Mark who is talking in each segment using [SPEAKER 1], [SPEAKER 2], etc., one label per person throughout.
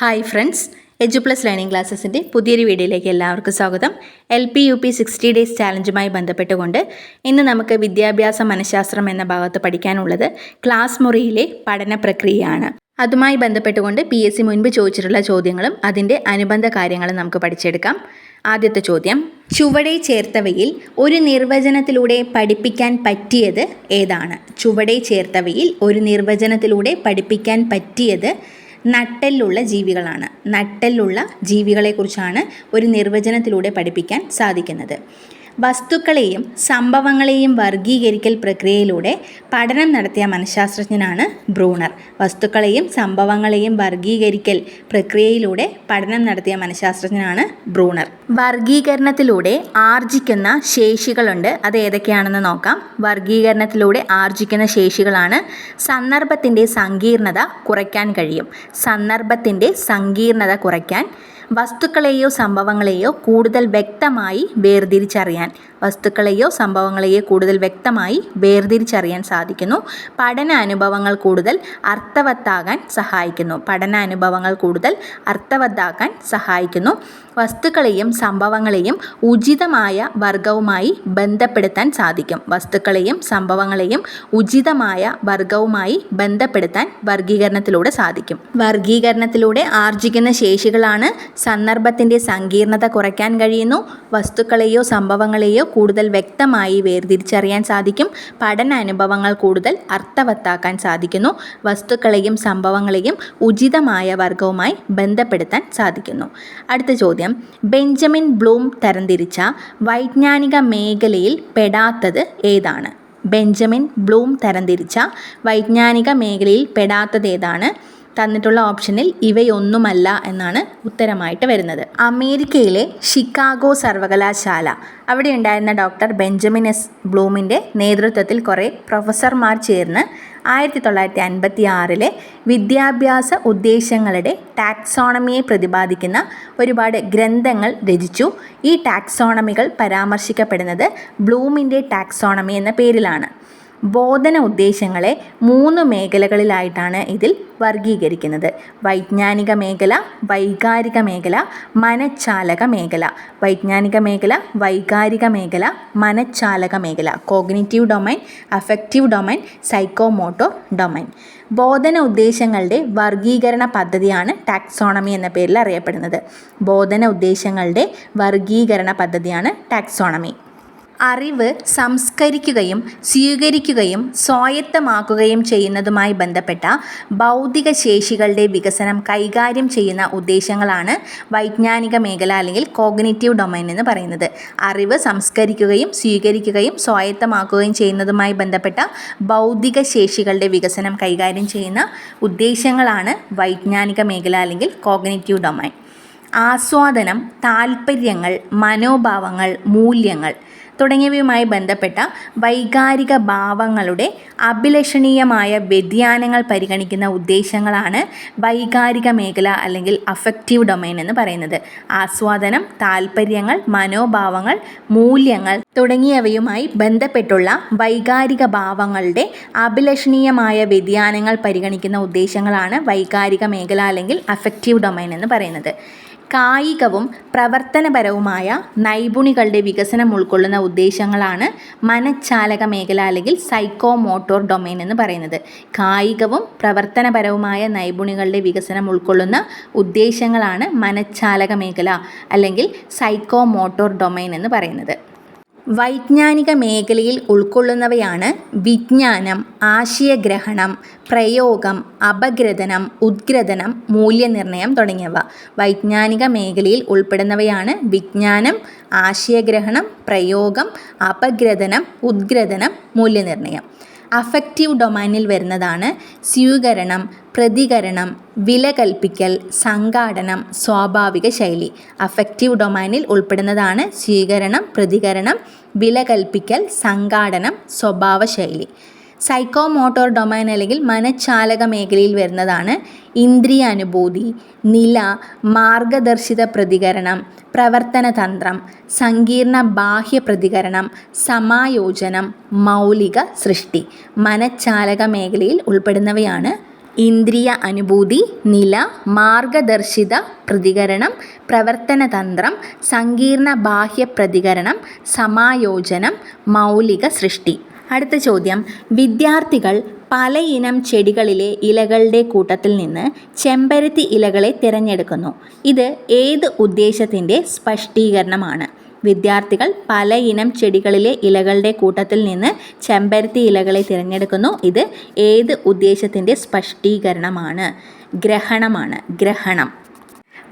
[SPEAKER 1] Hi friends edu plus learning ക്ലാസ്സസിന്റെ പുതിയൊരു വീഡിയോയിലേക്ക് എല്ലാവർക്കും സ്വാഗതം. L P U P sixty days ചാലഞ്ചുമായി ബന്ധപ്പെട്ടുകൊണ്ട് ഇന്ന് നമുക്ക് വിദ്യാഭ്യാസ മനഃശാസ്ത്രം എന്ന ഭാഗത്ത് പഠിക്കാനുള്ളത് ക്ലാസ് മുറിയിലെ പഠന പ്രക്രിയയാണ്. അതുമായി ബന്ധപ്പെട്ടുകൊണ്ട് പി എസ് സി മുൻപ് ചോദിച്ചിട്ടുള്ള ചോദ്യങ്ങളും അതിന്റെ അനുബന്ധ കാര്യങ്ങളും നമുക്ക് പഠിച്ചെടുക്കാം. ആദ്യത്തെ ചോദ്യം ചുവടെ ചേർത്തവയിൽ ഒരു നിർവചനത്തിലൂടെ പഠിപ്പിക്കാൻ പറ്റിയത് ഏതാണ്? ചുവടെ ചേർത്തവയിൽ ഒരു നിർവചനത്തിലൂടെ പഠിപ്പിക്കാൻ പറ്റിയത് നട്ടെല്ലുള്ള ജീവികളാണ്. നട്ടെല്ലുള്ള ജീവികളെക്കുറിച്ചാണ് ഒരു നിർവചനത്തിലൂടെ പഠിപ്പിക്കാൻ സാധിക്കുന്നത്. വസ്തുക്കളെയും സംഭവങ്ങളെയും വർഗീകരിക്കൽ പ്രക്രിയയിലൂടെ പഠനം നടത്തിയ മനഃശാസ്ത്രജ്ഞനാണ് ബ്രൂണർ. വസ്തുക്കളെയും സംഭവങ്ങളെയും വർഗീകരിക്കൽ പ്രക്രിയയിലൂടെ പഠനം നടത്തിയ മനഃശാസ്ത്രജ്ഞനാണ് ബ്രൂണർ. വർഗീകരണത്തിലൂടെ ആർജിക്കുന്ന ശേഷികളുണ്ട്. അത് ഏതൊക്കെയാണെന്ന് നോക്കാം. വർഗീകരണത്തിലൂടെ ആർജിക്കുന്ന ശേഷികളാണ് സന്ദർഭത്തിന്റെ സങ്കീർണത കുറയ്ക്കാൻ കഴിയും. സന്ദർഭത്തിന്റെ സങ്കീർണത കുറയ്ക്കാൻ വസ്തുക്കളെയോ സംഭവങ്ങളെയോ കൂടുതൽ വ്യക്തമായി വേർതിരിച്ചറിയാൻ വസ്തുക്കളെയോ സംഭവങ്ങളെയോ കൂടുതൽ വ്യക്തമായി വേർതിരിച്ചറിയാൻ സാധിക്കുന്നു. പഠന അനുഭവങ്ങൾ കൂടുതൽ അർത്ഥവത്താകാൻ സഹായിക്കുന്നു. പഠന അനുഭവങ്ങൾ കൂടുതൽ അർത്ഥവത്താക്കാൻ സഹായിക്കുന്നു. വസ്തുക്കളെയും സംഭവങ്ങളെയും ഉചിതമായ വർഗവുമായി ബന്ധപ്പെടുത്താൻ സാധിക്കും. വസ്തുക്കളെയും സംഭവങ്ങളെയും ഉചിതമായ വർഗവുമായി ബന്ധപ്പെടുത്താൻ വർഗീകരണത്തിലൂടെ സാധിക്കും. വർഗീകരണത്തിലൂടെ ആർജിക്കുന്ന ശേഷികളാണ് സന്ദർഭത്തിന്റെ സങ്കീർണത കുറയ്ക്കാൻ കഴിയുന്നു. വസ്തുക്കളെയോ സംഭവങ്ങളെയോ കൂടുതൽ വ്യക്തമായി വേർതിരിച്ചറിയാൻ സാധിക്കും. പഠന അനുഭവങ്ങൾ കൂടുതൽ അർത്ഥവത്താക്കാൻ സാധിക്കുന്നു. വസ്തുക്കളെയും സംഭവങ്ങളെയും ഉചിതമായ വർഗവുമായി ബന്ധപ്പെടുത്താൻ സാധിക്കുന്നു. അടുത്ത ചോദ്യം. ബെഞ്ചമിൻ ബ്ലൂം തരംതിരിച്ച വൈജ്ഞാനിക മേഖലയിൽ പെടാത്തത് ഏതാണ്? ബെഞ്ചമിൻ ബ്ലൂം തരംതിരിച്ച വൈജ്ഞാനിക മേഖലയിൽ പെടാത്തത് ഏതാണ്? തന്നിട്ടുള്ള ഓപ്ഷനിൽ ഇവയൊന്നുമല്ല എന്നാണ് ഉത്തരമായിട്ട് വരുന്നത്. അമേരിക്കയിലെ ഷിക്കാഗോ സർവകലാശാല. അവിടെ ഉണ്ടായിരുന്ന ഡോക്ടർ ബെഞ്ചമിൻ എസ് ബ്ലൂമിന്റെ നേതൃത്വത്തിൽ കുറേ പ്രൊഫസർമാർ ചേർന്ന് ആയിരത്തി തൊള്ളായിരത്തി അൻപത്തി ആറിലെ വിദ്യാഭ്യാസ ഉദ്ദേശങ്ങളുടെ ടാക്സോണമിയെ പ്രതിപാദിക്കുന്ന ഒരുപാട് ഗ്രന്ഥങ്ങൾ രചിച്ചു. ഈ ടാക്സോണമികൾ പരാമർശിക്കപ്പെടുന്നത് ബ്ലൂമിന്റെ ടാക്സോണമി എന്ന പേരിലാണ്. ബോധന ഉദ്ദേശങ്ങളെ മൂന്ന് മേഖലകളിലായിട്ടാണ് ഇതിൽ വർഗീകരിക്കുന്നത് വൈജ്ഞാനിക മേഖല വൈകാരിക മേഖല മനഃചാലക മേഖല. വൈജ്ഞാനിക മേഖല വൈകാരിക മേഖല മനഃചാലക മേഖല. Cognitive domain affective domain psychomoto domain. ബോധന ഉദ്ദേശങ്ങളുടെ വർഗീകരണ പദ്ധതിയാണ് ടാക്സോണമി എന്ന പേരിൽ അറിയപ്പെടുന്നത്. ബോധന ഉദ്ദേശങ്ങളുടെ വർഗീകരണ പദ്ധതിയാണ് ടാക്സോണമി. അറിവ് സംസ്കരിക്കുകയും സ്വീകരിക്കുകയും സ്വായത്തമാക്കുകയും ചെയ്യുന്നതുമായി ബന്ധപ്പെട്ട ബൗദ്ധിക ശേഷികളുടെ വികസനം കൈകാര്യം ചെയ്യുന്ന ഉദ്ദേശങ്ങളാണ് വൈജ്ഞാനിക മേഖല അല്ലെങ്കിൽ കോഗ്നേറ്റീവ് ഡൊമൈൻ എന്ന് പറയുന്നത്. അറിവ് സംസ്കരിക്കുകയും സ്വീകരിക്കുകയും സ്വായത്തമാക്കുകയും ചെയ്യുന്നതുമായി ബന്ധപ്പെട്ട ബൗദ്ധിക ശേഷികളുടെ വികസനം കൈകാര്യം ചെയ്യുന്ന ഉദ്ദേശങ്ങളാണ് വൈജ്ഞാനിക മേഖല അല്ലെങ്കിൽ കോഗ്നേറ്റീവ് ഡൊമൈൻ. ആസ്വാദനം താൽപ്പര്യങ്ങൾ മനോഭാവങ്ങൾ മൂല്യങ്ങൾ തുടങ്ങിയവയുമായി ബന്ധപ്പെട്ട വൈകാരിക ഭാവങ്ങളുടെ അഭിലഷണീയമായ വ്യതിയാനങ്ങൾ പരിഗണിക്കുന്ന ഉദ്ദേശങ്ങളാണ് വൈകാരിക മേഖല അല്ലെങ്കിൽ അഫക്റ്റീവ് ഡൊമൈൻ എന്ന് പറയുന്നത്. ആസ്വാദനം താൽപ്പര്യങ്ങൾ മനോഭാവങ്ങൾ മൂല്യങ്ങൾ തുടങ്ങിയവയുമായി ബന്ധപ്പെട്ടുള്ള വൈകാരിക ഭാവങ്ങളുടെ അഭിലഷണീയമായ വ്യതിയാനങ്ങൾ പരിഗണിക്കുന്ന ഉദ്ദേശങ്ങളാണ് വൈകാരിക മേഖല അല്ലെങ്കിൽ അഫക്റ്റീവ് ഡൊമൈൻ എന്ന് പറയുന്നത്. കായികവും പ്രവർത്തനപരവുമായ നൈപുണികളുടെ വികസനം ഉൾക്കൊള്ളുന്ന ഉദ്ദേശങ്ങളാണ് മനഃചാലക മേഖല അല്ലെങ്കിൽ സൈക്കോ മോട്ടോർ ഡൊമൈൻ എന്ന് പറയുന്നത്. കായികവും പ്രവർത്തനപരവുമായ നൈപുണികളുടെ വികസനം ഉൾക്കൊള്ളുന്ന ഉദ്ദേശങ്ങളാണ് മനഃചാലക മേഖല അല്ലെങ്കിൽ സൈക്കോ മോട്ടോർ ഡൊമൈൻ എന്ന് പറയുന്നത്. വൈജ്ഞാനിക മേഖലയിൽ ഉൾക്കൊള്ളുന്നവയാണ് വിജ്ഞാനം ആശയഗ്രഹണം പ്രയോഗം അപഗ്രഥനം ഉദ്ഗ്രഥനം മൂല്യനിർണയം തുടങ്ങിയവ. വൈജ്ഞാനിക മേഖലയിൽ ഉൾപ്പെടുന്നവയാണ് വിജ്ഞാനം ആശയഗ്രഹണം പ്രയോഗം അപഗ്രഥനം ഉദ്ഗ്രഥനം മൂല്യനിർണയം. അഫക്റ്റീവ് ഡൊമൈനിൽ വരുന്നതാണ് സ്വീകരണം പ്രതികരണം വില കൽപ്പിക്കൽ സംഘാടനം സ്വാഭാവിക ശൈലി. അഫക്റ്റീവ് ഡൊമൈനിൽ ഉൾപ്പെടുന്നതാണ് സ്വീകരണം പ്രതികരണം വില കൽപ്പിക്കൽ സംഘാടനം സ്വഭാവ ശൈലി സൈക്കോ മോട്ടോർ ഡൊമൈൻ അല്ലെങ്കിൽ മനഃചാലക മേഖലയിൽ വരുന്നതാണ് ഇന്ദ്രിയ അനുഭൂതി നില മാർഗദർശിത പ്രതികരണം പ്രവർത്തന തന്ത്രം സങ്കീർണ ബാഹ്യ പ്രതികരണം സമായോജനം മൗലിക സൃഷ്ടി. മനഃചാലക മേഖലയിൽ ഉൾപ്പെടുന്നവയാണ് ഇന്ദ്രിയ അനുഭൂതി നില മാർഗദർശിത പ്രതികരണം പ്രവർത്തന തന്ത്രം സങ്കീർണ ബാഹ്യ പ്രതികരണം സമായോജനം മൗലിക സൃഷ്ടി. അടുത്ത ചോദ്യം. വിദ്യാർത്ഥികൾ പലയിനം ചെടികളിലെ ഇലകളുടെ കൂട്ടത്തിൽ നിന്ന് ചെമ്പരത്തി ഇലകളെ തിരഞ്ഞെടുക്കുന്നു. ഇത് ഏത് ഉദ്ദേശത്തിന്റെ സ്പഷ്ടീകരണമാണ്? വിദ്യാർത്ഥികൾ പലയിനം ചെടികളിലെ ഇലകളുടെ കൂട്ടത്തിൽ നിന്ന് ചെമ്പരത്തി ഇലകളെ തിരഞ്ഞെടുക്കുന്നു. ഇത് ഏത് ഉദ്ദേശത്തിന്റെ സ്പഷ്ടീകരണമാണ്? ഗ്രഹണമാണ്. ഗ്രഹണം.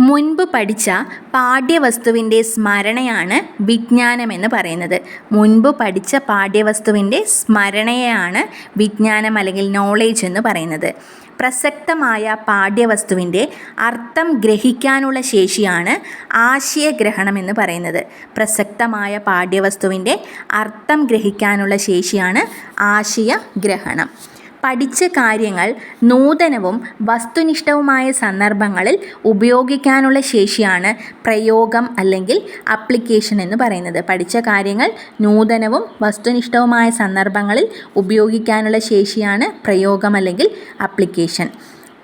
[SPEAKER 1] മുൻപ് പഠിച്ച പാഠ്യവസ്തുവിന്റെ സ്മരണയാണ് വിജ്ഞാനം എന്ന് പറയുന്നത്. മുൻപ് പഠിച്ച പാഠ്യവസ്തുവിന്റെ സ്മരണയാണ് വിജ്ഞാനം അല്ലെങ്കിൽ നോളേജ് എന്ന് പറയുന്നത്. പ്രസക്തമായ പാഠ്യവസ്തുവിന്റെ അർത്ഥം ഗ്രഹിക്കാനുള്ള ശേഷിയാണ് ആശയഗ്രഹണം എന്ന് പറയുന്നത്. പ്രസക്തമായ പാഠ്യവസ്തുവിന്റെ അർത്ഥം ഗ്രഹിക്കാനുള്ള ശേഷിയാണ് ആശയഗ്രഹണം. പഠിച്ച കാര്യങ്ങൾ നൂതനവും വസ്തുനിഷ്ഠവുമായ സന്ദർഭങ്ങളിൽ ഉപയോഗിക്കാനുള്ള ശേഷിയാണ് പ്രയോഗം അല്ലെങ്കിൽ അപ്ലിക്കേഷൻ എന്ന് പറയുന്നത്. പഠിച്ച കാര്യങ്ങൾ നൂതനവും വസ്തുനിഷ്ഠവുമായ സന്ദർഭങ്ങളിൽ ഉപയോഗിക്കാനുള്ള ശേഷിയാണ് പ്രയോഗം അല്ലെങ്കിൽ അപ്ലിക്കേഷൻ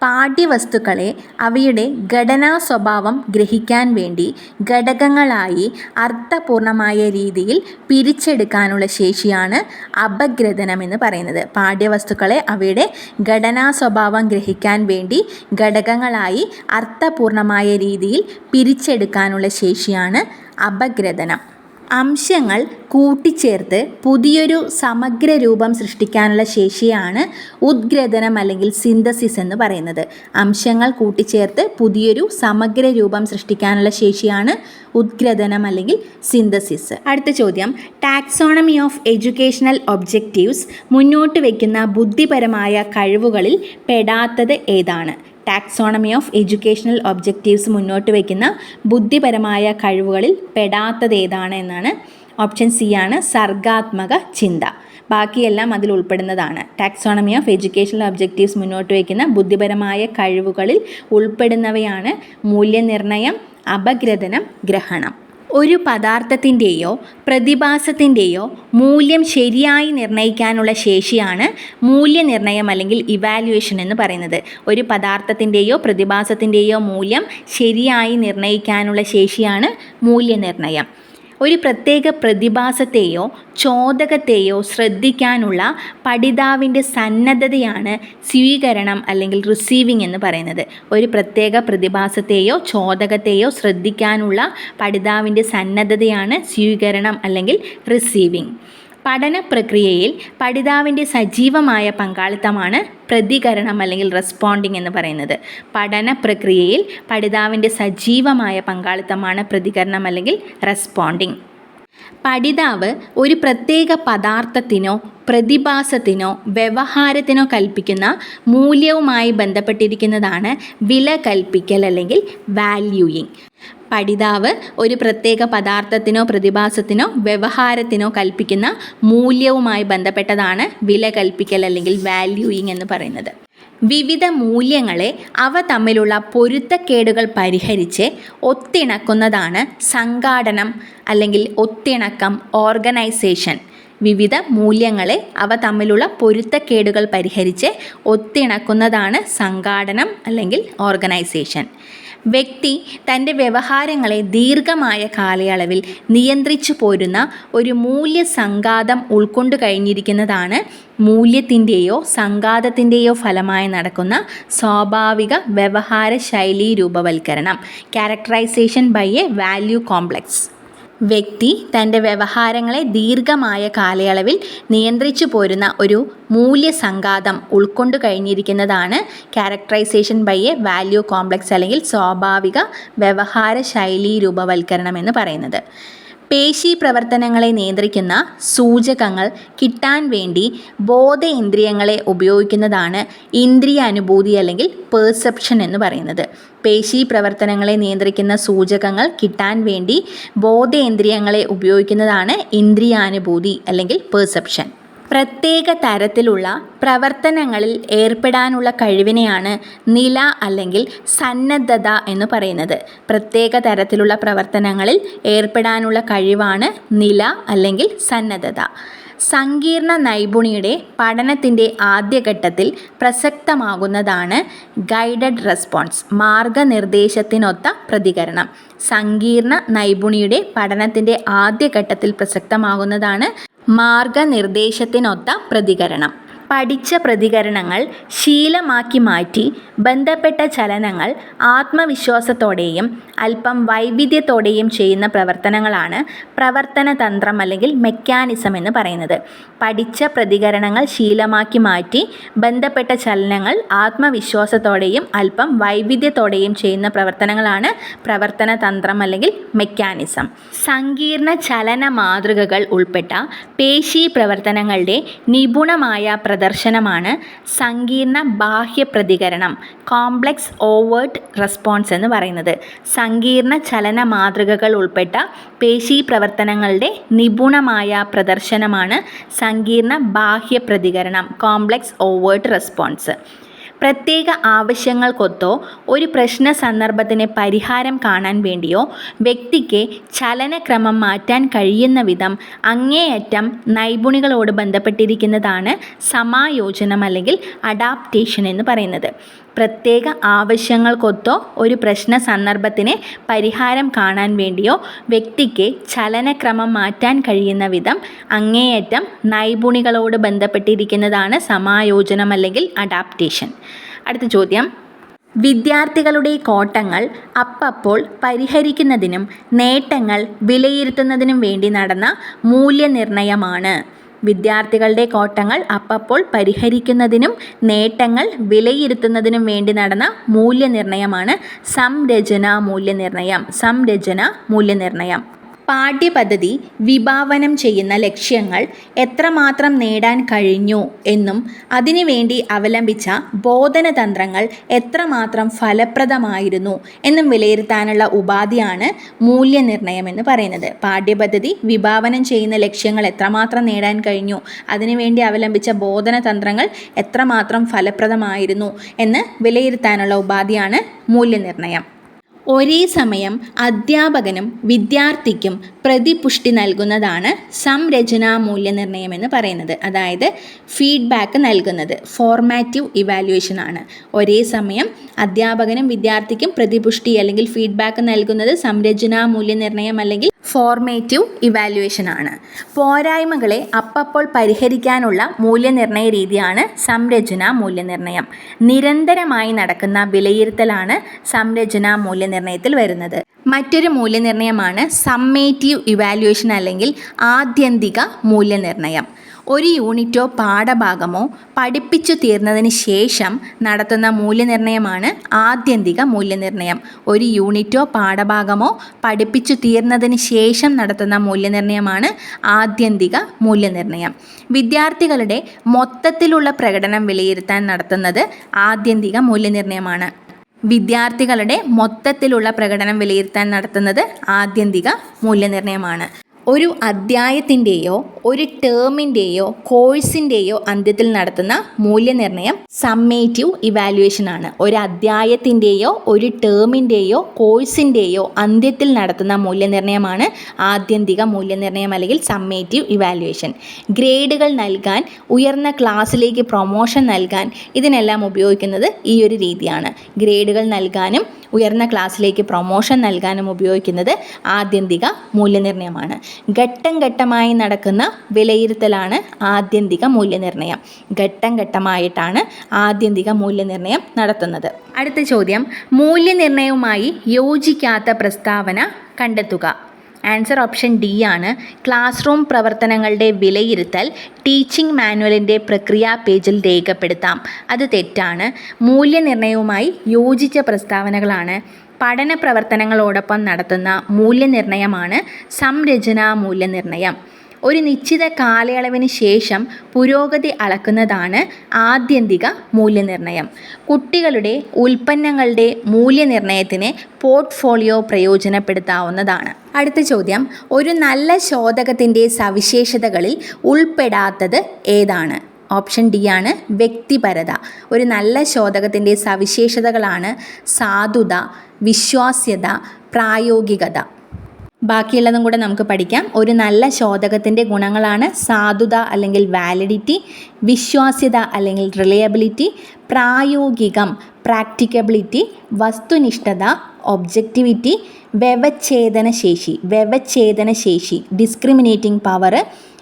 [SPEAKER 1] പാഠ്യവസ്തുക്കളെ അവയുടെ ഘടനാ സ്വഭാവം ഗ്രഹിക്കാൻ വേണ്ടി ഘടകങ്ങളായി അർത്ഥപൂർണമായ രീതിയിൽ പിരിച്ചെടുക്കാനുള്ള ശേഷിയാണ് അപഗ്രഥനം എന്ന് പറയുന്നത്. പാഠ്യവസ്തുക്കളെ അവയുടെ ഘടനാ സ്വഭാവം ഗ്രഹിക്കാൻ വേണ്ടി ഘടകങ്ങളായി അർത്ഥപൂർണമായ രീതിയിൽ പിരിച്ചെടുക്കാനുള്ള ശേഷിയാണ് അപഗ്രഥനം. അംശങ്ങൾ കൂട്ടിച്ചേർത്ത് പുതിയൊരു സമഗ്ര രൂപം സൃഷ്ടിക്കാനുള്ള ശേഷിയാണ് ഉദ്ഗ്രഥനം അല്ലെങ്കിൽ സിന്തസിസ് എന്ന് പറയുന്നത്. അംശങ്ങൾ കൂട്ടിച്ചേർത്ത് പുതിയൊരു സമഗ്ര രൂപം സൃഷ്ടിക്കാനുള്ള ശേഷിയാണ് ഉദ്ഗ്രഥനം അല്ലെങ്കിൽ സിന്തസിസ്. അടുത്ത ചോദ്യം. ടാക്സോണമി ഓഫ് എഡ്യൂക്കേഷണൽ ഒബ്ജക്റ്റീവ്സ് മുന്നോട്ട് വയ്ക്കുന്ന ബുദ്ധിപരമായ കഴിവുകളിൽ പെടാത്തത് ഏതാണ്? ടാക്സോണമി ഓഫ് എഡ്യൂക്കേഷണൽ ഒബ്ജക്റ്റീവ്സ് മുന്നോട്ട് വയ്ക്കുന്ന ബുദ്ധിപരമായ കഴിവുകളിൽ പെടാത്തത് ഏതാണ് എന്നാണ് ഓപ്ഷൻ സി ആണ് സർഗാത്മക ചിന്ത. ബാക്കിയെല്ലാം അതിൽ ഉൾപ്പെടുന്നതാണ്. ടാക്സോണമി ഓഫ് എഡ്യൂക്കേഷണൽ ഒബ്ജക്റ്റീവ്സ് മുന്നോട്ട് വയ്ക്കുന്ന ബുദ്ധിപരമായ കഴിവുകളിൽ ഉൾപ്പെടുന്നവയാണ് മൂല്യനിർണയം അപഗ്രഥനം ഗ്രഹണം. ഒരു പദാർത്ഥത്തിന്റെയോ പ്രതിഭാസത്തിന്റെയോ മൂല്യം ശരിയായി നിർണയിക്കാനുള്ള ശേഷിയാണ് മൂല്യനിർണയം അല്ലെങ്കിൽ ഇവാലുവേഷൻ എന്ന് പറയുന്നത്. ഒരു പദാർത്ഥത്തിന്റെയോ പ്രതിഭാസത്തിന്റെയോ മൂല്യം ശരിയായി നിർണയിക്കാനുള്ള ശേഷിയാണ് മൂല്യനിർണയം. ഒരു പ്രത്യേക പ്രതിഭാസത്തെയോ ചോദകത്തെയോ ശ്രദ്ധിക്കാനുള്ള പഠിതാവിന്റെ സന്നദ്ധതയാണ് സ്വീകരണം അല്ലെങ്കിൽ റിസീവിംഗ് എന്ന് പറയുന്നത്. ഒരു പ്രത്യേക പ്രതിഭാസത്തെയോ ചോദകത്തെയോ ശ്രദ്ധിക്കാനുള്ള പഠിതാവിന്റെ സന്നദ്ധതയാണ് സ്വീകരണം അല്ലെങ്കിൽ റിസീവിംഗ് പഠന പ്രക്രിയയിൽ പഠിതാവിന്റെ സജീവമായ പങ്കാളിത്തമാണ് പ്രതികരണം അല്ലെങ്കിൽ റെസ്പോണ്ടിങ് എന്ന് പറയുന്നത്. പഠന പ്രക്രിയയിൽ പഠിതാവിന്റെ സജീവമായ പങ്കാളിത്തമാണ് പ്രതികരണം അല്ലെങ്കിൽ റെസ്പോണ്ടിങ് പഠിതാവ് ഒരു പ്രത്യേക പദാർത്ഥത്തിനോ പ്രതിഭാസത്തിനോ വ്യവഹാരത്തിനോ കൽപ്പിക്കുന്ന മൂല്യവുമായി ബന്ധപ്പെട്ടിരിക്കുന്നതാണ് വില കൽപ്പിക്കൽ അല്ലെങ്കിൽ വാല്യൂയിങ് പഠിതാവ് ഒരു പ്രത്യേക പദാർത്ഥത്തിനോ പ്രതിഭാസത്തിനോ വ്യവഹാരത്തിനോ കൽപ്പിക്കുന്ന മൂല്യവുമായി ബന്ധപ്പെട്ടതാണ് വില കൽപ്പിക്കൽ അല്ലെങ്കിൽ വാല്യൂയിങ് എന്ന് പറയുന്നത്. വിവിധ മൂല്യങ്ങളെ അവ തമ്മിലുള്ള പൊരുത്തക്കേടുകൾ പരിഹരിച്ച് ഒത്തിണക്കുന്നതാണ് സംഘാടനം അല്ലെങ്കിൽ ഒത്തിണക്കം ഓർഗനൈസേഷൻ വിവിധ മൂല്യങ്ങളെ അവ തമ്മിലുള്ള പൊരുത്തക്കേടുകൾ പരിഹരിച്ച് ഒത്തിണക്കുന്നതാണ് സംഘാടനം അല്ലെങ്കിൽ ഓർഗനൈസേഷൻ വ്യക്തി തന്റെ വ്യവഹാരങ്ങളെ ദീർഘമായ കാലയളവിൽ നിയന്ത്രിച്ചു പോരുന്ന ഒരു മൂല്യസംഘാതം ഉൾക്കൊണ്ടു കഴിഞ്ഞിരിക്കുന്നതാണ് മൂല്യത്തിന്റെയോ സംഘാതത്തിന്റെയോ ഫലമായി നടക്കുന്ന സ്വാഭാവിക വ്യവഹാര ശൈലീ രൂപവൽക്കരണം characterisation by a value complex വ്യക്തി തന്റെ വ്യവഹാരങ്ങളെ ദീർഘമായ കാലയളവിൽ നിയന്ത്രിച്ചു പോരുന്ന ഒരു മൂല്യസംഘാതം ഉൾക്കൊണ്ടു കഴിഞ്ഞിരിക്കുന്നതാണ് characterisation by a value complex അല്ലെങ്കിൽ സ്വാഭാവിക വ്യവഹാര ശൈലീ രൂപവൽക്കരണം എന്ന് പറയുന്നത്. പേശി പ്രവർത്തനങ്ങളെ നിയന്ത്രിക്കുന്ന സൂചകങ്ങൾ കിട്ടാൻ വേണ്ടി ബോധേന്ദ്രിയങ്ങളെ ഉപയോഗിക്കുന്നതാണ് ഇന്ദ്രിയാനുഭൂതി അല്ലെങ്കിൽ പെർസെപ്ഷൻ എന്ന് പറയുന്നത്. പേശി പ്രവർത്തനങ്ങളെ നിയന്ത്രിക്കുന്ന സൂചകങ്ങൾ കിട്ടാൻ വേണ്ടി ബോധേന്ദ്രിയങ്ങളെ ഉപയോഗിക്കുന്നതാണ് ഇന്ദ്രിയാനുഭൂതി അല്ലെങ്കിൽ പേഴ്സെപ്ഷൻ പ്രത്യേക തരത്തിലുള്ള പ്രവർത്തനങ്ങളിൽ ഏർപ്പെടാനുള്ള കഴിവിനെയാണ് നില അല്ലെങ്കിൽ സന്നദ്ധത എന്ന് പറയുന്നത്. പ്രത്യേക തരത്തിലുള്ള പ്രവർത്തനങ്ങളിൽ ഏർപ്പെടാനുള്ള കഴിവാണ് നില അല്ലെങ്കിൽ സന്നദ്ധത. സങ്കീർണ നൈപുണിയുടെ പഠനത്തിന്റെ ആദ്യഘട്ടത്തിൽ പ്രസക്തമാകുന്നതാണ് ഗൈഡഡ് റെസ്പോൺസ് മാർഗനിർദ്ദേശത്തിനൊത്ത പ്രതികരണം. സങ്കീർണ നൈപുണിയുടെ പഠനത്തിന്റെ ആദ്യഘട്ടത്തിൽ പ്രസക്തമാകുന്നതാണ് മാർഗനിർദ്ദേശത്തിനൊത്ത പ്രതികരണം. പഠിച്ച പ്രതികരണങ്ങൾ ശീലമാക്കി മാറ്റി ബന്ധപ്പെട്ട ചലനങ്ങൾ ആത്മവിശ്വാസത്തോടെയും അല്പം വൈവിധ്യത്തോടെയും ചെയ്യുന്ന പ്രവർത്തനങ്ങളാണ് പ്രവർത്തന തന്ത്രം അല്ലെങ്കിൽ മെക്കാനിസം എന്ന് പറയുന്നത്. പഠിച്ച പ്രതികരണങ്ങൾ ശീലമാക്കി മാറ്റി ബന്ധപ്പെട്ട ചലനങ്ങൾ ആത്മവിശ്വാസത്തോടെയും അല്പം വൈവിധ്യത്തോടെയും ചെയ്യുന്ന പ്രവർത്തനങ്ങളാണ് പ്രവർത്തന തന്ത്രം അല്ലെങ്കിൽ മെക്കാനിസം. സങ്കീർണ ചലന മാതൃകകൾ ഉൾപ്പെട്ട പേശി പ്രവർത്തനങ്ങളുടെ നിപുണമായ പ്രദർശനമാണ് സങ്കീർണ ബാഹ്യ പ്രതികരണം കോംപ്ലക്സ് ഓവേർട്ട് റെസ്പോൺസ് എന്ന് പറയുന്നത്. സങ്കീർണ ചലന മാതൃകകൾ ഉൾപ്പെട്ട പേശി പ്രവർത്തനങ്ങളുടെ നിപുണമായ പ്രദർശനമാണ് സങ്കീർണ ബാഹ്യ പ്രതികരണം കോംപ്ലക്സ് ഓവേർട്ട് റെസ്പോൺസ് പ്രത്യേക ആവശ്യങ്ങൾക്കൊത്തോ ഒരു പ്രശ്ന സന്ദർഭത്തിന് പരിഹാരം കാണാൻ വേണ്ടിയോ വ്യക്തിക്ക് ചലനക്രമം മാറ്റാൻ കഴിയുന്ന വിധം അങ്ങേയറ്റം നൈപുണികളോട് ബന്ധപ്പെട്ടിരിക്കുന്നതാണ് സമായോജനം അല്ലെങ്കിൽ അഡാപ്റ്റേഷൻ എന്ന് പറയുന്നത്. പ്രത്യേക ആവശ്യങ്ങൾക്കൊത്തോ ഒരു പ്രശ്ന സന്ദർഭത്തിന് പരിഹാരം കാണാൻ വേണ്ടിയോ വ്യക്തിക്ക് ചലനക്രമം മാറ്റാൻ കഴിയുന്ന വിധം അങ്ങേയറ്റം നൈപുണികളോട് ബന്ധപ്പെട്ടിരിക്കുന്നതാണ് സമായോജനം അല്ലെങ്കിൽ അഡാപ്റ്റേഷൻ. അടുത്ത ചോദ്യം. വിദ്യാർത്ഥികളുടെ കോട്ടങ്ങൾ അപ്പപ്പോൾ പരിഹരിക്കുന്നതിനും നേട്ടങ്ങൾ വിലയിരുത്തുന്നതിനും വേണ്ടി നടന്ന മൂല്യനിർണയമാണ്. വിദ്യാർത്ഥികളുടെ കോട്ടങ്ങൾ അപ്പപ്പോൾ പരിഹരിക്കുന്നതിനും നേട്ടങ്ങൾ വിലയിരുത്തുന്നതിനും വേണ്ടി നടന്ന മൂല്യനിർണയമാണ് സംരചന മൂല്യനിർണയം. സംരചന മൂല്യനിർണയം. പാഠ്യപദ്ധതി വിഭാവനം ചെയ്യുന്ന ലക്ഷ്യങ്ങൾ എത്രമാത്രം നേടാൻ കഴിഞ്ഞു എന്നും അതിനുവേണ്ടി അവലംബിച്ച ബോധനതന്ത്രങ്ങൾ എത്രമാത്രം ഫലപ്രദമായിരുന്നു എന്നും വിലയിരുത്താനുള്ള ഉപാധിയാണ് മൂല്യനിർണയം എന്ന് പറയുന്നത്. പാഠ്യപദ്ധതി വിഭാവനം ചെയ്യുന്ന ലക്ഷ്യങ്ങൾ എത്രമാത്രം നേടാൻ കഴിഞ്ഞു അതിനുവേണ്ടി അവലംബിച്ച ബോധനതന്ത്രങ്ങൾ എത്രമാത്രം ഫലപ്രദമായിരുന്നു എന്ന് വിലയിരുത്താനുള്ള ഉപാധിയാണ് മൂല്യനിർണയം. ഒരേ സമയം അധ്യാപകനും വിദ്യാർത്ഥിക്കും പ്രതിപുഷ്ടി നൽകുന്നതാണ് സംരചനാ മൂല്യനിർണയം എന്ന് പറയുന്നത്. അതായത് ഫീഡ്ബാക്ക് നൽകുന്നത്. ഫോർമാറ്റീവ് ഇവാലുവേഷൻ ആണ്. ഒരേ സമയം അധ്യാപകനും വിദ്യാർത്ഥിക്കും പ്രതിപുഷ്ടി അല്ലെങ്കിൽ ഫീഡ്ബാക്ക് നൽകുന്നത് സംരചനാ മൂല്യനിർണയം അല്ലെങ്കിൽ ഫോർമേറ്റീവ് ഇവാലുവേഷൻ ആണ്. പോരായ്മകളെ അപ്പപ്പോൾ പരിഹരിക്കാനുള്ള മൂല്യനിർണയ രീതിയാണ് സംരചനാ മൂല്യനിർണയം. നിരന്തരമായി നടക്കുന്ന വിലയിരുത്തലാണ് സംരചനാ മൂല്യനിർണയത്തിൽ വരുന്നത്. മറ്റൊരു മൂല്യനിർണയമാണ് സമ്മേറ്റീവ് ഇവാലുവേഷൻ അല്ലെങ്കിൽ ആത്യന്തിക മൂല്യനിർണയം. ഒരു യൂണിറ്റോ പാഠഭാഗമോ പഠിപ്പിച്ചു തീർന്നതിന് ശേഷം നടത്തുന്ന മൂല്യനിർണയമാണ് ആത്യന്തിക മൂല്യനിർണയം. ഒരു യൂണിറ്റോ പാഠഭാഗമോ പഠിപ്പിച്ചു തീർന്നതിന് ശേഷം നടത്തുന്ന മൂല്യനിർണയമാണ് ആത്യന്തിക മൂല്യനിർണയം. വിദ്യാർത്ഥികളുടെ മൊത്തത്തിലുള്ള പ്രകടനം വിലയിരുത്താൻ നടത്തുന്നത് ആത്യന്തിക മൂല്യനിർണയമാണ്. വിദ്യാർത്ഥികളുടെ മൊത്തത്തിലുള്ള പ്രകടനം വിലയിരുത്താൻ നടത്തുന്നത് ആത്യന്തിക മൂല്യനിർണയമാണ്. ഒരു അധ്യായത്തിന്റെയോ ഒരു ടേമിന്റെയോ കോഴ്സിന്റെയോ അന്ത്യത്തിൽ നടത്തുന്ന മൂല്യനിർണയം സമ്മേറ്റീവ് ഇവാലുവേഷൻ ആണ്. ഒരു അധ്യായത്തിന്റെയോ ഒരു ടേമിന്റെയോ കോഴ്സിന്റെയോ അന്ത്യത്തിൽ നടത്തുന്ന മൂല്യനിർണയമാണ് ആത്യന്തിക മൂല്യനിർണയം അല്ലെങ്കിൽ സമ്മേറ്റീവ് ഇവാലുവേഷൻ ഗ്രേഡുകൾ നൽകാൻ ഉയർന്ന ക്ലാസ്സിലേക്ക് പ്രൊമോഷൻ നൽകാൻ ഇതിനെല്ലാം ഉപയോഗിക്കുന്നത് ഈ ഒരു രീതിയാണ്. ഗ്രേഡുകൾ നൽകാനും ഉയർന്ന ക്ലാസ്സിലേക്ക് പ്രൊമോഷൻ നൽകാനും ഉപയോഗിക്കുന്നത് ആത്യന്തിക മൂല്യനിർണയമാണ്. ഘട്ടം ഘട്ടമായി നടക്കുന്ന വിലയിരുത്തലാണ് ആത്യന്തിക മൂല്യനിർണയം. ഘട്ടം ഘട്ടമായിട്ടാണ് ആത്യന്തിക മൂല്യനിർണയം നടത്തുന്നത്. അടുത്ത ചോദ്യം. മൂല്യനിർണയവുമായി യോജിക്കാത്ത പ്രസ്താവന കണ്ടെത്തുക. ആൻസർ ഓപ്ഷൻ ഡി ആണ്. ക്ലാസ് റൂം പ്രവർത്തനങ്ങളുടെ വിലയിരുത്തൽ ടീച്ചിങ് മാനുവലിന്റെ പ്രക്രിയ പേജിൽ രേഖപ്പെടുത്താം. അത് തെറ്റാണ്. മൂല്യനിർണയവുമായി യോജിച്ച പ്രസ്താവനകളാണ്. പഠന പ്രവർത്തനങ്ങളോടൊപ്പം നടത്തുന്ന മൂല്യനിർണയമാണ് സംരചനാ മൂല്യനിർണയം. ഒരു നിശ്ചിത കാലയളവിന് ശേഷം പുരോഗതി അളക്കുന്നതാണ് ആത്യന്തിക മൂല്യനിർണയം. കുട്ടികളുടെ ഉൽപ്പന്നങ്ങളുടെ മൂല്യനിർണയത്തിന് പോർട്ട്ഫോളിയോ പ്രയോജനപ്പെടുത്താവുന്നതാണ്. അടുത്ത ചോദ്യം ഒരു നല്ല ശോധകത്തിന്റെ സവിശേഷതകളിൽ ഉൾപ്പെടാത്തത് ഏതാണ്? ഓപ്ഷൻ ഡി ആണ് വ്യക്തിപരത. ഒരു നല്ല ശോധകത്തിന്റെ സവിശേഷതകളാണ് സാധുത വിശ്വാസ്യത പ്രായോഗികത. ബാക്കിയുള്ളതും കൂടെ നമുക്ക് പഠിക്കാം. ഒരു നല്ല ശോധകത്തിന്റെ ഗുണങ്ങളാണ് സാധുത അല്ലെങ്കിൽ വാലിഡിറ്റി വിശ്വാസ്യത അല്ലെങ്കിൽ റിലയബിലിറ്റി പ്രായോഗികം പ്രാക്ടിക്കബിലിറ്റി വസ്തുനിഷ്ഠത ഒബ്ജക്റ്റിവിറ്റി വ്യവച്ഛേദന ശേഷി വ്യവച്ഛേദന ശേഷി ഡിസ്ക്രിമിനേറ്റിംഗ് പവർ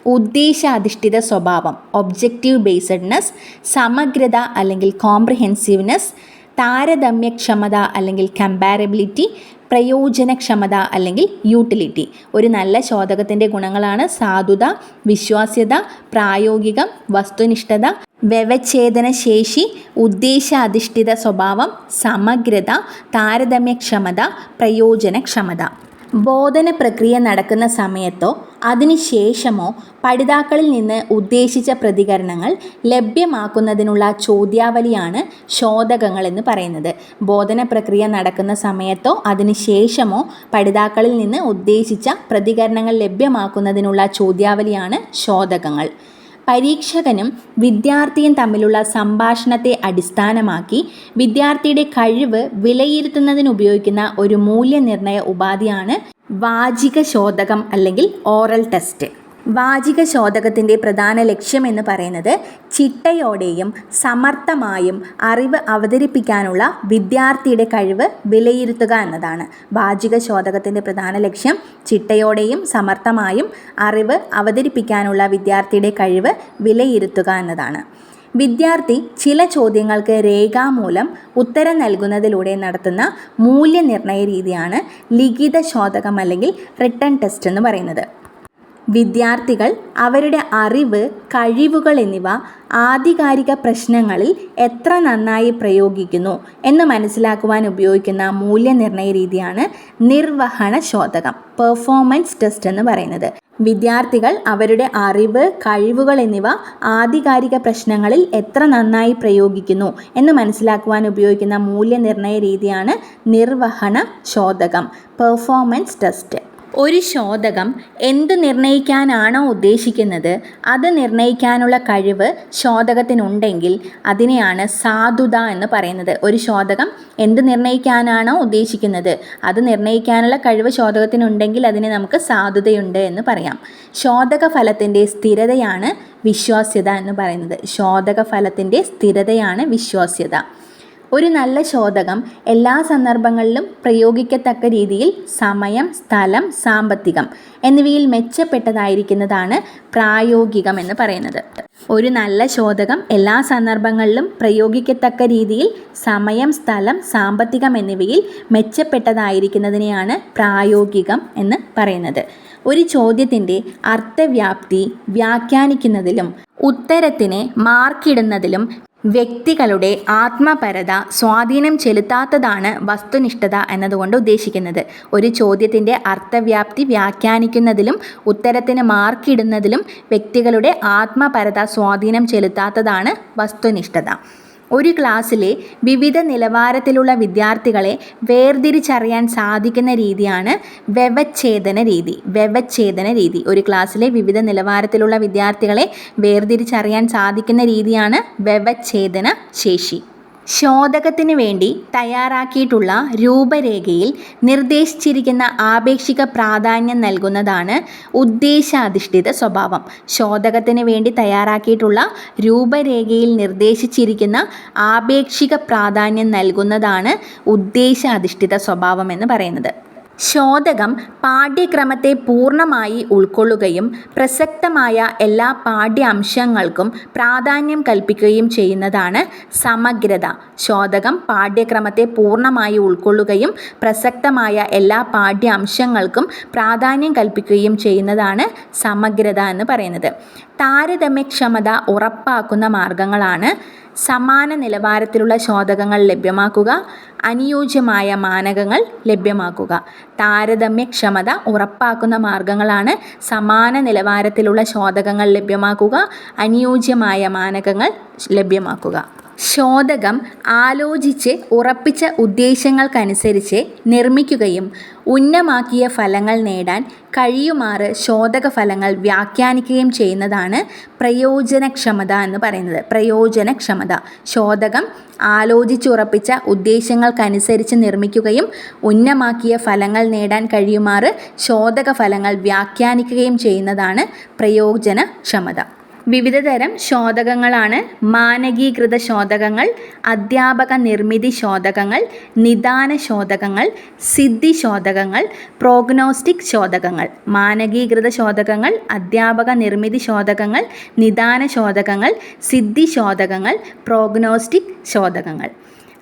[SPEAKER 1] ഉദ്ദേശാധിഷ്ഠിത സ്വഭാവം ഒബ്ജക്റ്റീവ് ബേസ്ഡ്നെസ് സമഗ്രത അല്ലെങ്കിൽ കോംപ്രിഹെൻസീവ്നെസ് താരതമ്യക്ഷമത അല്ലെങ്കിൽ കമ്പാരബിലിറ്റി പ്രയോജനക്ഷമത അല്ലെങ്കിൽ യൂട്ടിലിറ്റി ഒരു നല്ല ചോദകത്തിന്റെ ഗുണങ്ങളാണ് സാധുത വിശ്വാസ്യത പ്രായോഗികം വസ്തുനിഷ്ഠത വ്യവച്ഛേദന ശേഷി ഉദ്ദേശാധിഷ്ഠിത സ്വഭാവം സമഗ്രത താരതമ്യക്ഷമത പ്രയോജനക്ഷമത. ബോധന പ്രക്രിയ നടക്കുന്ന സമയത്തോ അതിനുശേഷമോ പഠിതാക്കളിൽ നിന്ന് ഉദ്ദേശിച്ച പ്രതികരണങ്ങൾ ലഭ്യമാക്കുന്നതിനുള്ള ചോദ്യാവലിയാണ് ശോധകങ്ങൾ എന്ന് പറയുന്നത്. ബോധന പ്രക്രിയ നടക്കുന്ന സമയത്തോ അതിനുശേഷമോ പഠിതാക്കളിൽ നിന്ന് ഉദ്ദേശിച്ച പ്രതികരണങ്ങൾ ലഭ്യമാക്കുന്നതിനുള്ള ചോദ്യാവലിയാണ് ശോധകങ്ങൾ. പരീക്ഷകനും വിദ്യാർത്ഥിയും തമ്മിലുള്ള സംഭാഷണത്തെ അടിസ്ഥാനമാക്കി വിദ്യാർത്ഥിയുടെ കഴിവ് വിലയിരുത്തുന്നതിന് ഉപയോഗിക്കുന്ന ഒരു മൂല്യനിർണയ ഉപാധിയാണ് വാചിക ശോധകം അല്ലെങ്കിൽ ഓറൽ ടെസ്റ്റ്. വാചിക ശോധകത്തിന്റെ പ്രധാന ലക്ഷ്യം എന്ന് പറയുന്നത് ചിട്ടയോടെയും സമർത്ഥമായും അറിവ് അവതരിപ്പിക്കാനുള്ള വിദ്യാർത്ഥിയുടെ കഴിവ് വിലയിരുത്തുക എന്നതാണ്. വാചിക ശോധകത്തിന്റെ പ്രധാന ലക്ഷ്യം ചിട്ടയോടെയും സമർത്ഥമായും അറിവ് അവതരിപ്പിക്കാനുള്ള വിദ്യാർത്ഥിയുടെ കഴിവ് വിലയിരുത്തുക എന്നതാണ്. വിദ്യാർത്ഥി ചില ചോദ്യങ്ങൾക്ക് രേഖാമൂലം ഉത്തരം നൽകുന്നതിലൂടെ നടത്തുന്ന മൂല്യനിർണയ രീതിയാണ് ലിഖിത ശോധകം അല്ലെങ്കിൽ റിട്ടേൺ ടെസ്റ്റ് എന്ന് പറയുന്നത്. വിദ്യാർത്ഥികൾ അവരുടെ അറിവ് കഴിവുകൾ എന്നിവ ആധികാരിക പ്രശ്നങ്ങളിൽ എത്ര നന്നായി പ്രയോഗിക്കുന്നു എന്ന് മനസ്സിലാക്കുവാൻ ഉപയോഗിക്കുന്ന മൂല്യനിർണയ രീതിയാണ് നിർവഹണ ശോധകം പെർഫോമൻസ് ടെസ്റ്റ് എന്ന് പറയുന്നത്. വിദ്യാർത്ഥികൾ അവരുടെ അറിവ് കഴിവുകൾ എന്നിവ ആധികാരിക പ്രശ്നങ്ങളിൽ എത്ര നന്നായി പ്രയോഗിക്കുന്നു എന്ന് മനസ്സിലാക്കുവാൻ ഉപയോഗിക്കുന്ന മൂല്യനിർണയ രീതിയാണ് നിർവഹണ ശോധകം പെർഫോമൻസ് ടെസ്റ്റ് ഒരു ശോധകം എന്ത് നിർണയിക്കാനാണോ ഉദ്ദേശിക്കുന്നത് അത് നിർണയിക്കാനുള്ള കഴിവ് ശോധകത്തിനുണ്ടെങ്കിൽ അതിനെയാണ് സാധുത എന്ന് പറയുന്നത്. ഒരു ശോധകം എന്ത് നിർണയിക്കാനാണോ ഉദ്ദേശിക്കുന്നത് അത് നിർണയിക്കാനുള്ള കഴിവ് ശോധകത്തിനുണ്ടെങ്കിൽ അതിനെ നമുക്ക് സാധുതയുണ്ട് എന്ന് പറയാം. ശോധക ഫലത്തിന്റെ സ്ഥിരതയാണ് വിശ്വാസ്യത എന്ന് പറയുന്നത്. ശോധക ഫലത്തിന്റെ സ്ഥിരതയാണ് വിശ്വാസ്യത. ഒരു നല്ല ശോധകം എല്ലാ സന്ദർഭങ്ങളിലും പ്രയോഗിക്കത്തക്ക രീതിയിൽ സമയം സ്ഥലം സാമ്പത്തികം എന്നിവയിൽ മെച്ചപ്പെട്ടതായിരിക്കുന്നതാണ് പ്രായോഗികം എന്ന് പറയുന്നത്. ഒരു നല്ല ശോധകം എല്ലാ സന്ദർഭങ്ങളിലും പ്രയോഗിക്കത്തക്ക രീതിയിൽ സമയം സ്ഥലം സാമ്പത്തികം എന്നിവയിൽ മെച്ചപ്പെട്ടതായിരിക്കുന്നതിനെയാണ് പ്രായോഗികം എന്ന് പറയുന്നത്. ഒരു ചോദ്യത്തിന്റെ അർത്ഥവ്യാപ്തി വ്യാഖ്യാനിക്കുന്നതിലും ഉത്തരത്തിന് മാർക്കിടുന്നതിലും വ്യക്തികളുടെ ആത്മപരത സ്വാധീനം ചെലുത്താത്തതാണ് വസ്തുനിഷ്ഠത എന്നതുകൊണ്ട് ഉദ്ദേശിക്കുന്നത്. ഒരു ചോദ്യത്തിന്റെ അർത്ഥവ്യാപ്തി വ്യാഖ്യാനിക്കുന്നതിലും ഉത്തരത്തിന് മാർക്കിടുന്നതിലും വ്യക്തികളുടെ ആത്മപരത സ്വാധീനം ചെലുത്താത്തതാണ് വസ്തുനിഷ്ഠത. ഒരു ക്ലാസ്സിലെ വിവിധ നിലവാരത്തിലുള്ള വിദ്യാർത്ഥികളെ വേർതിരിച്ചറിയാൻ സാധിക്കുന്ന രീതിയാണ് വ്യവച്ഛേദന രീതി. വ്യവച്ഛേദന രീതി. ഒരു ക്ലാസ്സിലെ വിവിധ നിലവാരത്തിലുള്ള വിദ്യാർത്ഥികളെ വേർതിരിച്ചറിയാൻ സാധിക്കുന്ന രീതിയാണ് വ്യവച്ഛേദന ശേഷി. ശോധകത്തിന് വേണ്ടി തയ്യാറാക്കിയിട്ടുള്ള രൂപരേഖയിൽ നിർദ്ദേശിച്ചിരിക്കുന്ന ആപേക്ഷിക പ്രാധാന്യം നൽകുന്നതാണ് ഉദ്ദേശാധിഷ്ഠിത സ്വഭാവം. ശോധകത്തിന് വേണ്ടി തയ്യാറാക്കിയിട്ടുള്ള രൂപരേഖയിൽ നിർദ്ദേശിച്ചിരിക്കുന്ന ആപേക്ഷിക പ്രാധാന്യം നൽകുന്നതാണ് ഉദ്ദേശാധിഷ്ഠിത സ്വഭാവം എന്ന് പറയുന്നത്. ശോധകം പാഠ്യക്രമത്തെ പൂർണമായി ഉൾക്കൊള്ളുകയും പ്രസക്തമായ എല്ലാ പാഠ്യാംശങ്ങൾക്കും പ്രാധാന്യം കൽപ്പിക്കുകയും ചെയ്യുന്നതാണ് സമഗ്രത. ശോധകം പാഠ്യക്രമത്തെ പൂർണമായി ഉൾക്കൊള്ളുകയും പ്രസക്തമായ എല്ലാ പാഠ്യാംശങ്ങൾക്കും പ്രാധാന്യം കൽപ്പിക്കുകയും ചെയ്യുന്നതാണ് സമഗ്രത എന്ന് പറയുന്നത്. താരതമ്യക്ഷമത ഉറപ്പാക്കുന്ന മാർഗങ്ങളാണ് സമാന നിലവാരത്തിലുള്ള ശോധകങ്ങൾ ലഭ്യമാക്കുക അനുയോജ്യമായ മാനകങ്ങൾ ലഭ്യമാക്കുക. താരതമ്യക്ഷമത ഉറപ്പാക്കുന്ന മാർഗങ്ങളാണ് സമാന നിലവാരത്തിലുള്ള ശോധകങ്ങൾ ലഭ്യമാക്കുക അനുയോജ്യമായ മാനകങ്ങൾ ലഭ്യമാക്കുക. ശോധകം ആലോചിച്ച് ഉറപ്പിച്ച ഉദ്ദേശ്യങ്ങൾക്കനുസരിച്ച് നിർമ്മിക്കുകയും ഉന്നമാക്കിയ ഫലങ്ങൾ നേടാൻ കഴിയുമാറ് ശോധക ഫലങ്ങൾ വ്യാഖ്യാനിക്കുകയും ചെയ്യുന്നതാണ് പ്രയോജനക്ഷമത എന്ന് പറയുന്നത്. പ്രയോജനക്ഷമത. ശോധകം ആലോചിച്ചുറപ്പിച്ച ഉദ്ദേശ്യങ്ങൾക്കനുസരിച്ച് നിർമ്മിക്കുകയും ഉന്നമാക്കിയ ഫലങ്ങൾ നേടാൻ കഴിയുമാറ് ശോധക ഫലങ്ങൾ വ്യാഖ്യാനിക്കുകയും ചെയ്യുന്നതാണ് പ്രയോജനക്ഷമത. വിവിധതരം ശോധകങ്ങളാണ് മാനകീകൃത ശോധകങ്ങൾ അധ്യാപക നിർമ്മിതി ശോധകങ്ങൾ നിദാന ശോധകങ്ങൾ സിദ്ധി ശോധകങ്ങൾ പ്രോഗ്നോസ്റ്റിക് ശോധകങ്ങൾ. മാനകീകൃത ശോധകങ്ങൾ അധ്യാപക നിർമ്മിതി ശോധകങ്ങൾ നിദാന ശോധകങ്ങൾ സിദ്ധി ശോധകങ്ങൾ പ്രോഗ്നോസ്റ്റിക് ശോധകങ്ങൾ.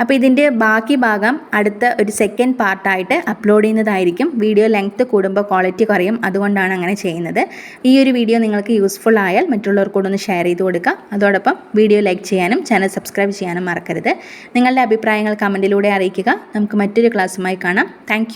[SPEAKER 1] അപ്പോൾ ഇതിന്റെ ബാക്കി ഭാഗം അടുത്ത ഒരു സെക്കൻഡ് പാർട്ടായിട്ട് അപ്ലോഡ് ചെയ്യുന്നതായിരിക്കും. വീഡിയോ ലെങ്ത്ത് കൂടുമ്പോൾ ക്വാളിറ്റി കുറയും. അതുകൊണ്ടാണ് അങ്ങനെ ചെയ്യുന്നത്. ഈ ഒരു വീഡിയോ നിങ്ങൾക്ക് യൂസ്ഫുൾ ആയാൽ മറ്റുള്ളവർക്കൂടെ ഒന്ന് ഷെയർ ചെയ്ത് കൊടുക്കുക അതോടൊപ്പം വീഡിയോ ലൈക്ക് ചെയ്യാനും ചാനൽ സബ്സ്ക്രൈബ് ചെയ്യാനും മറക്കരുത്. നിങ്ങളുടെ അഭിപ്രായങ്ങൾ കമന്റിലൂടെ അറിയിക്കുക. നമുക്ക് മറ്റൊരു ക്ലാസ്സുമായി കാണാം. താങ്ക്